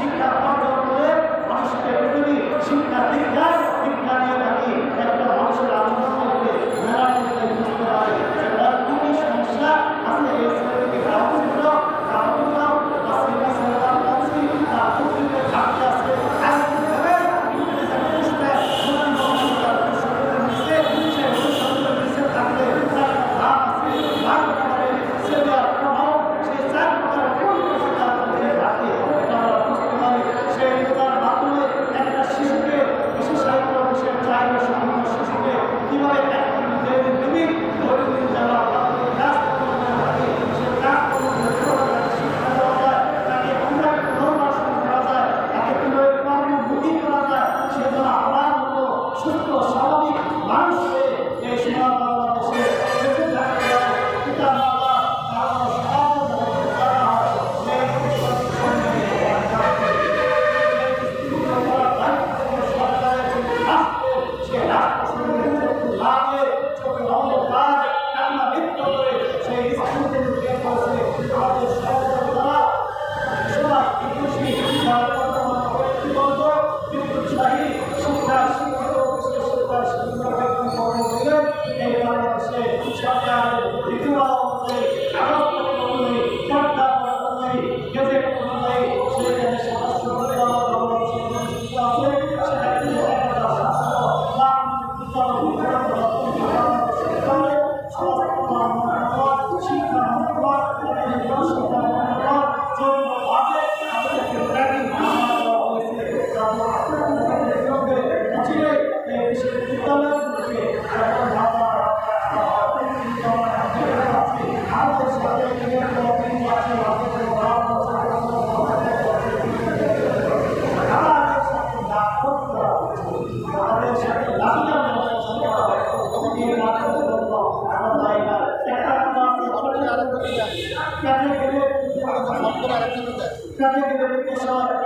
শিক্ষা what do you think about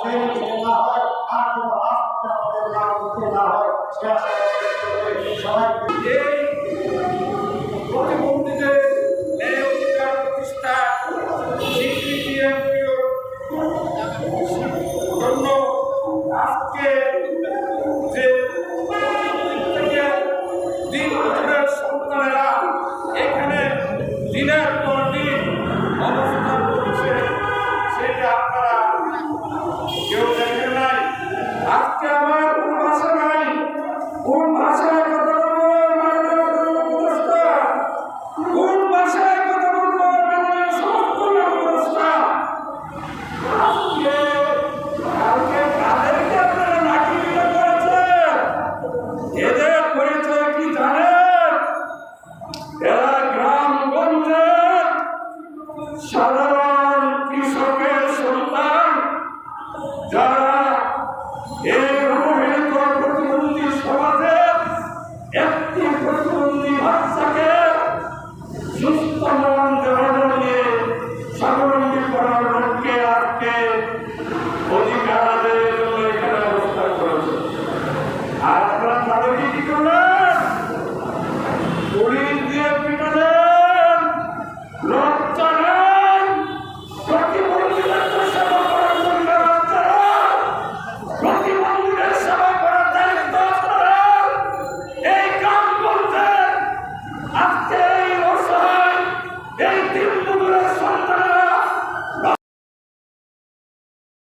সেই কিছু না